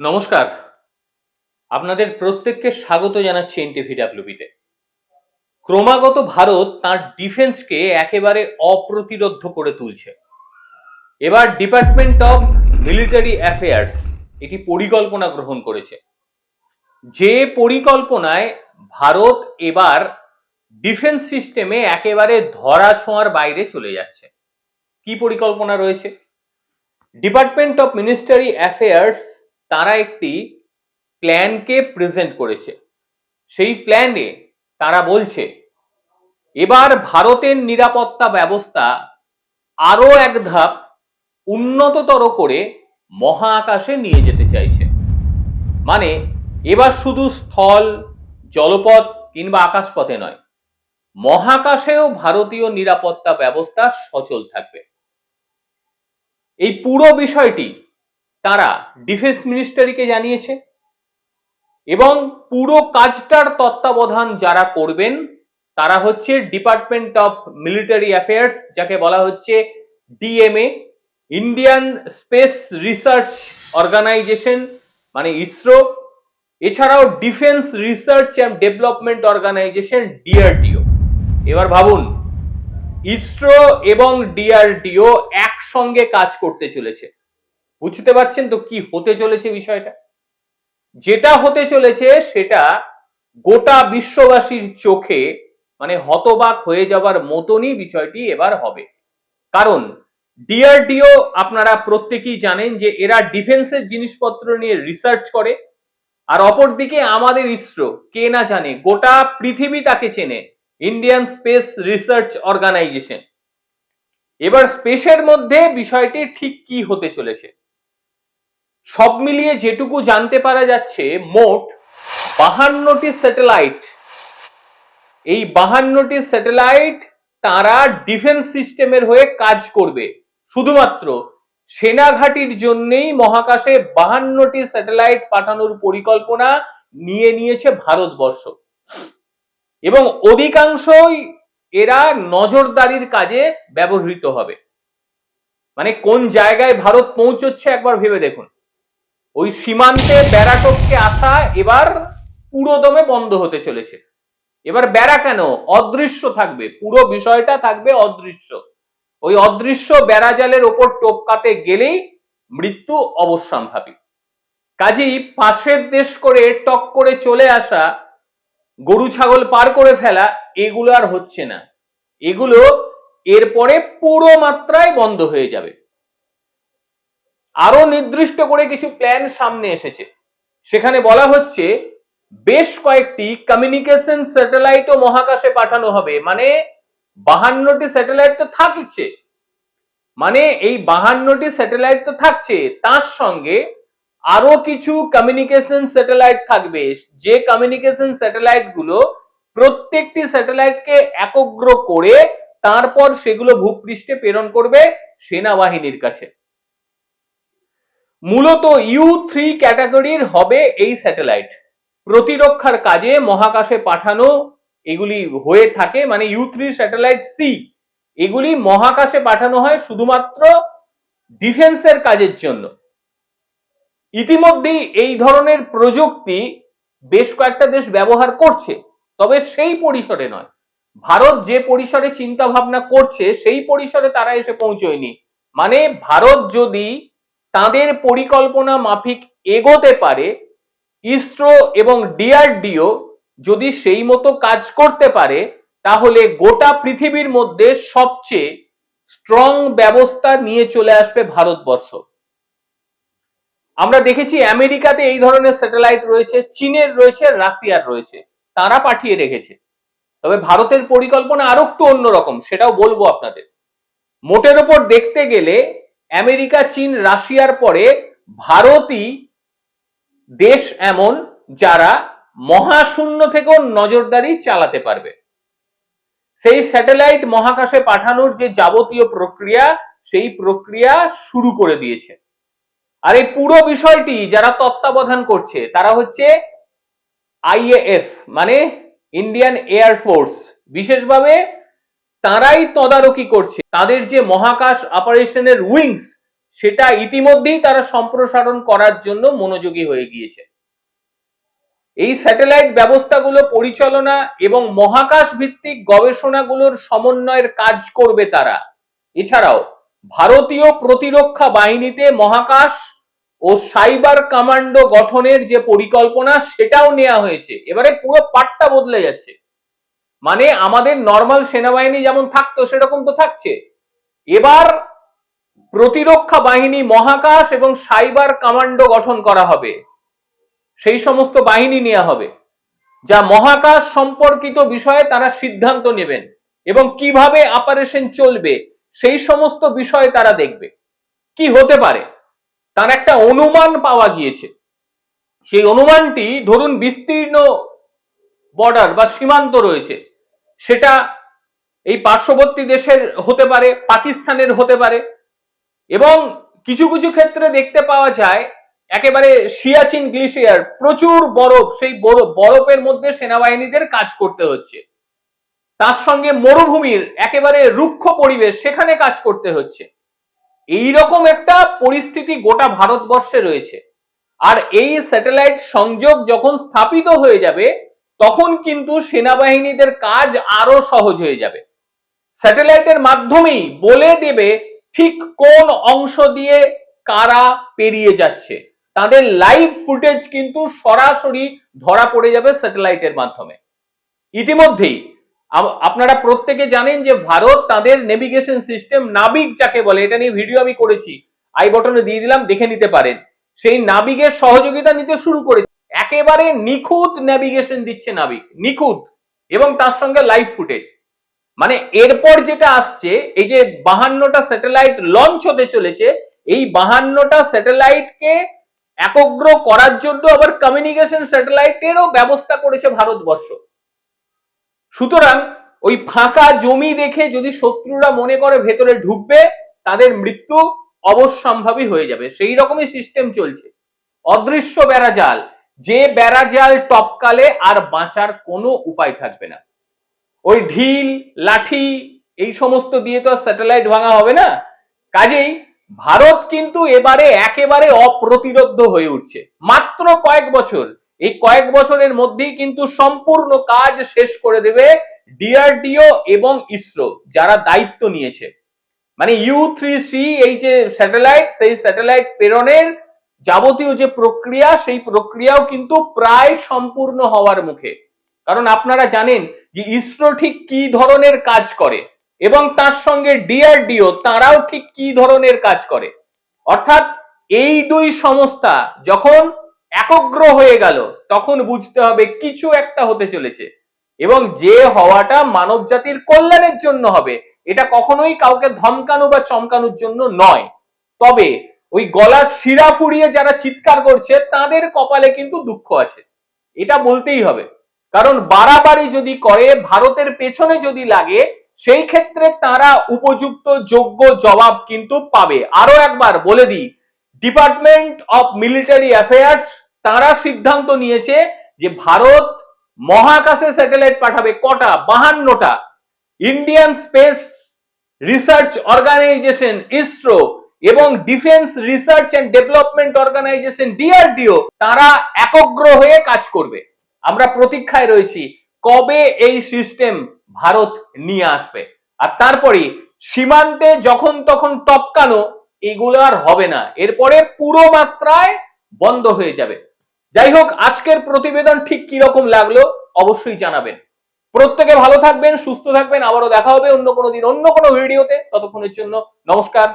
নমস্কার। আপনাদের প্রত্যেককে স্বাগত জানাচ্ছি এনটিভিডাব্লিউবিতে। ক্রমাগত ভারত তার ডিফেন্সকে একেবারে অপ্রতিরোধ করে তুলছে। এবার ডিপার্টমেন্ট অফ মিলিটারি অ্যাফেয়ার্স এটি পরিকল্পনা গ্রহণ করেছে। যে পরিকল্পনায় ভারত এবার ডিফেন্স সিস্টেমে একেবারে ধরা ছোঁয়ার বাইরে চলে যাচ্ছে। কি পরিকল্পনা রয়েছে? ডিপার্টমেন্ট অফ মিনিস্টারি অ্যাফেয়ার্স তারা একটি প্ল্যানকে প্রেজেন্ট করেছে। সেই প্ল্যানে তারা বলছে, এবার ভারতের নিরাপত্তা ব্যবস্থা আরও এক ধাপ উন্নততর করে মহাকাশে নিয়ে যেতে চাইছে। মানে এবার শুধু স্থল, জলপথ কিংবা আকাশপথে নয়, মহাকাশেও ভারতীয় নিরাপত্তা ব্যবস্থা সচল থাকবে। এই পুরো বিষয়টি তারা ডিফেন্স মিনিস্টারিকে জানিয়েছে এবং পুরো কাজটার তত্ত্বাবধান যারা করবেন, তারা হচ্ছে ডিপার্টমেন্ট অফ মিলিটারি অ্যাফেয়ার্স যাকে বলা হচ্ছে DMA Indian Space Research Organisation মানে ইসরো। এছাড়াও Defence Research and Development Organisation DRDO এবার ভাবুন, ইসরো এবং ডিআরডিও একসঙ্গে কাজ করতে চলেছে। বুঝতে পারছেন তো কি হতে চলেছে বিষয়টা? যেটা হতে চলেছে সেটা গোটা বিশ্ববাসীর চোখে মানে হতবাক হয়ে যাবার মতনই বিষয়টি এবার হবে। কারণ ডিআরডিও আপনারা প্রত্যেকেই জানেন যে এরা ডিফেন্সের জিনিসপত্র নিয়ে রিসার্চ করে, আর অপরদিকে আমাদের ইসরো, কে না জানে, গোটা পৃথিবী তাকে চেনে, ইন্ডিয়ান স্পেস রিসার্চ অর্গানাইজেশন। এবার স্পেসের মধ্যে বিষয়টি ঠিক কি হতে চলেছে? সব মিলিয়ে যেটুকু জানতে পারা যাচ্ছে, মোট বাহান্নটি স্যাটেলাইট। এই বাহান্নটি স্যাটেলাইট তারা ডিফেন্স সিস্টেমের হয়ে কাজ করবে। শুধুমাত্র সেনাঘাটির জন্যই মহাকাশে বাহান্নটি স্যাটেলাইট পাঠানোর পরিকল্পনা নিয়ে নিয়েছে ভারতবর্ষ। এবং অধিকাংশই এরা নজরদারির কাজে ব্যবহৃত হবে। মানে কোন জায়গায় ভারত পৌঁছচ্ছে একবার ভেবে দেখুন। ওই সীমান্তে বেড়াটপকে আসা এবার পুরোদমে বন্ধ হতে চলেছে। এবার বেড়া কেন? অদৃশ্য থাকবে। পুরো বিষয়টা থাকবে অদৃশ্য। ওই অদৃশ্য বেড়াজালের ওপর টোপকাতে গেলেই মৃত্যু অবশ্যম্ভাবী। কাজেই পাশের দেশ করে টক করে চলে আসা, গরু ছাগল পার করে ফেলা, এগুলো আর হচ্ছে না। এগুলো এরপরে পুরো মাত্রায় বন্ধ হয়ে যাবে। আরও নির্দিষ্ট করে কিছু প্ল্যান সামনে এসেছে। সেখানে বলা হচ্ছে, বেশ কয়েকটি কমিউনিকেশন স্যাটেলাইটও মহাকাশে পাঠানো হবে। মানে বাহান্নটি স্যাটেলাইট তো থাকছে। মানে এই বাহান্নটি স্যাটেলাইট তো থাকছে। তার সঙ্গে আরও কিছু কমিউনিকেশন স্যাটেলাইট থাকবে। যে কমিউনিকেশন স্যাটেলাইটগুলো প্রত্যেকটি স্যাটেলাইটকে একগ্র করে, তারপর সেগুলো ভূপৃষ্ঠে প্রেরণ করবে সেনাবাহিনীর কাছে। মূলত ইউ থ্রি ক্যাটাগরির হবে এই স্যাটেলাইট প্রতিরক্ষার কাজে মহাকাশে পাঠানো এগুলি হয়ে থাকে মানে ইউ থ্রি স্যাটেলাইট সি এগুলি মহাকাশে পাঠানো হয় শুধুমাত্র ডিফেন্সের কাজের জন্য। ইতিমধ্যেই এই ধরনের প্রযুক্তি বেশ কয়েকটা দেশ ব্যবহার করছে, তবে সেই পরিসরে নয়। ভারত যে পরিসরে চিন্তা ভাবনা করছে, সেই পরিসরে তারা এসে পৌঁছয়নি। মানে ভারত যদি তাদের পরিকল্পনা মাফিক এগোতে পারে, ইসরো এবং ডিআরডিও যদি সেই মতো কাজ করতে পারে, তাহলে গোটা পৃথিবীর মধ্যে সবচেয়ে স্ট্রং ব্যবস্থা নিয়ে চলে আসবে ভারতবর্ষ। আমরা দেখেছি আমেরিকাতে এই ধরনের স্যাটেলাইট রয়েছে, চীনের রয়েছে, রাশিয়ার রয়েছে। তারা পাঠিয়ে রেখেছে। তবে ভারতের পরিকল্পনা আরও একটু অন্যরকম, সেটাও বলব আপনাদের। মোটের ওপর দেখতে গেলে আমেরিকা, চীন, রাশিয়ার পরে ভারতই দেশ এমন যারা মহাশূন্য থেকেও নজরদারি চালাতে পারবে। সেই স্যাটেলাইট মহাকাশে পাঠানোর যে যাবতীয় প্রক্রিয়া, সেই প্রক্রিয়া শুরু করে দিয়েছে। আর এই পুরো বিষয়টি যারা তত্ত্বাবধান করছে, তারা হচ্ছে আইএএফ মানে ইন্ডিয়ান এয়ার ফোর্স বিশেষভাবে তারাই তদারকি করছে। তাদের যে মহাকাশ অপারেশনের উইংস, সেটা ইতিমধ্যেই তারা সম্প্রসারণ করার জন্য মনোযোগী হয়ে গিয়েছে। এই স্যাটেলাইট ব্যবস্থাগুলো পরিচালনা এবং মহাকাশ ভিত্তিক গবেষণাগুলোর সমন্বয়ের কাজ করবে তারা। এছাড়াও, ভারতীয় প্রতিরক্ষা বাহিনীতে মহাকাশ ও সাইবার কমান্ডো গঠনের যে পরিকল্পনা, সেটাও নেওয়া হয়েছে। এবারে পুরো পাটটা বদলে যাচ্ছে। মানে আমাদের নর্মাল সেনাবাহিনী যেমন থাকতো, সেরকম তো থাকছে। এবার প্রতিরক্ষা বাহিনী, মহাকাশ এবং সাইবার কমান্ডো গঠন করা হবে। সেই সমস্ত বাহিনী নেওয়া হবে, যা মহাকাশ সম্পর্কিত বিষয়ে তারা সিদ্ধান্ত নেবেন এবং কীভাবে অপারেশন চলবে, সেই সমস্ত বিষয়ে তারা দেখবে। কি হতে পারে? তার একটা অনুমান পাওয়া গিয়েছে। সেই অনুমানটি ধরুন বিস্তীর্ণ বর্ডার বা সীমান্ত রয়েছে। সেটা এই পার্শ্ববর্তী দেশের হতে পারে, পাকিস্তানের হতে পারে এবং কিছু কিছু ক্ষেত্রে দেখতে পাওয়া যায়, একেবারে সিয়াচিন গ্লিশিয়ার, প্রচুর বরফ, সেই বরফ বরফের মধ্যে সেনাবাহিনীদের কাজ করতে হচ্ছে। তার সঙ্গে মরুভূমির একেবারে রুক্ষ পরিবেশ সেখানে কাজ করতে হচ্ছে। এই রকম একটা পরিস্থিতি গোটা ভারতবর্ষে রয়েছে। আর এই স্যাটেলাইট সংযোগ যখন স্থাপিত হয়ে যাবে তখন কিন্তু সেনাবাহিনীদের কাজ আরও সহজ হয়ে যাবে। স্যাটেলাইটের মাধ্যমেই বলে দেবে ঠিক কোন অংশ দিয়ে কারা পেরিয়ে যাচ্ছে। তাদের লাইভ ফুটেজ কিন্তু সরাসরি ধরা পড়ে যাবে স্যাটেলাইটের মাধ্যমে। ইতিমধ্যেই আপনারা প্রত্যেকে জানেন যে ভারত তাদের নেভিগেশন সিস্টেম নাবিক যাকে বলে, এটা নিয়ে ভিডিও আমি করেছি। আই বটনে দিয়ে দিলাম, দেখে নিতে পারেন। সেই নাবিকের সহযোগিতা নিতে শুরু করেছে। একেবারে নিখুঁত নেভিগেশন দিচ্ছে নাবিক, নিখুঁত। এবং তার সঙ্গে লাইভ ফুটেজ মানে এরপর যেটা আসছে, এই যে বাহান্নটা স্যাটেলাইট লঞ্চ হতে চলেছে, এই বাহান্নটা স্যাটেলাইটকে একগ্র করার জন্য আবার কমিউনিকেশন স্যাটেলাইটেরও ব্যবস্থা করেছে ভারতবর্ষ। সুতরাং ওই ফাঁকা জমি দেখে যদি শত্রুরা মনে করে ভেতরে ঢুকবে, তাদের মৃত্যু অবশ্যম্ভাবী হয়ে যাবে। সেই রকমই সিস্টেম চলছে। অদৃশ্য বেড়াজাল। যে বেড়াজাল টপকালে আর বাঁচার কোনো উপায় থাকবে না। ওই ঢিল, লাঠি, এই সমস্ত দিয়ে তো স্যাটেলাইট ভাঙা হবে না। কাজেই ভারত কিন্তু এবারে একেবারে অপ্রতিরোধ্য হয়ে উঠছে। মাত্র কয়েক বছর, এই কয়েক বছরের মধ্যেই কিন্তু সম্পূর্ণ কাজ শেষ করে দেবে ডিআরডিও এবং ইসরো, যারা দায়িত্ব নিয়েছে। মানে ইউ থ্রি সি, এই যে স্যাটেলাইট, সেই স্যাটেলাইট প্রেরণের যাবতীয় যে প্রক্রিয়া, সেই প্রক্রিয়াও কিন্তু প্রায় সম্পূর্ণ হওয়ার মুখে। কারণ আপনারা জানেন যে ইসরো ঠিক কি ধরনের কাজ করে এবং তার সঙ্গে ডিআরডিও, তারাও ঠিক কি ধরনের কাজ করে। অর্থাৎ এই দুই সংস্থা যখন একগ্র হয়ে গেল, তখন বুঝতে হবে কিছু একটা হতে চলেছে এবং যে হওয়াটা মানব জাতির কল্যাণের জন্য হবে, এটা কখনোই কাউকে ধমকানো বা চমকানোর জন্য নয়। তবে ওই গলার শিরা ফুরিয়ে যারা চিৎকার করছে, তাদের কপালে কিন্তু দুঃখ আছে। এটা বলতেই হবে। কারণ বাড়াবাড়ি যদি করে, ভারতের পেছনে যদি লাগে, সেই ক্ষেত্রে তারা উপযুক্ত যোগ্য জবাব কিন্তু পাবে। আরও একবার বলে দিই ডিপার্টমেন্ট অফ মিলিটারি অ্যাফেয়ার্স তারা সিদ্ধান্ত নিয়েছে যে ভারত মহাকাশে স্যাটেলাইট পাঠাবে কটা? বাহান্নটা। Indian Space Research Organisation ISRO এবং Defence Research and Development Organisation DRDO তারা একগ্র হয়ে কাজ করবে। আমরা প্রতীক্ষায় রয়েছি, কবে এই সিস্টেম ভারত নিয়ে আসবে। আর তারপরে সীমান্তে যখন তখন টপকানো, এগুলো আর হবে না। এরপরে পুরো মাত্রায় বন্ধ হয়ে যাবে। যাই হোক, আজকের প্রতিবেদন ঠিক কীরকম লাগল, অবশ্যই জানাবেন। প্রত্যেকে ভালো থাকবেন, সুস্থ থাকবেন। আবারও দেখা হবে অন্য কোনো দিন, অন্য কোনো ভিডিওতে। ততক্ষণের জন্য নমস্কার।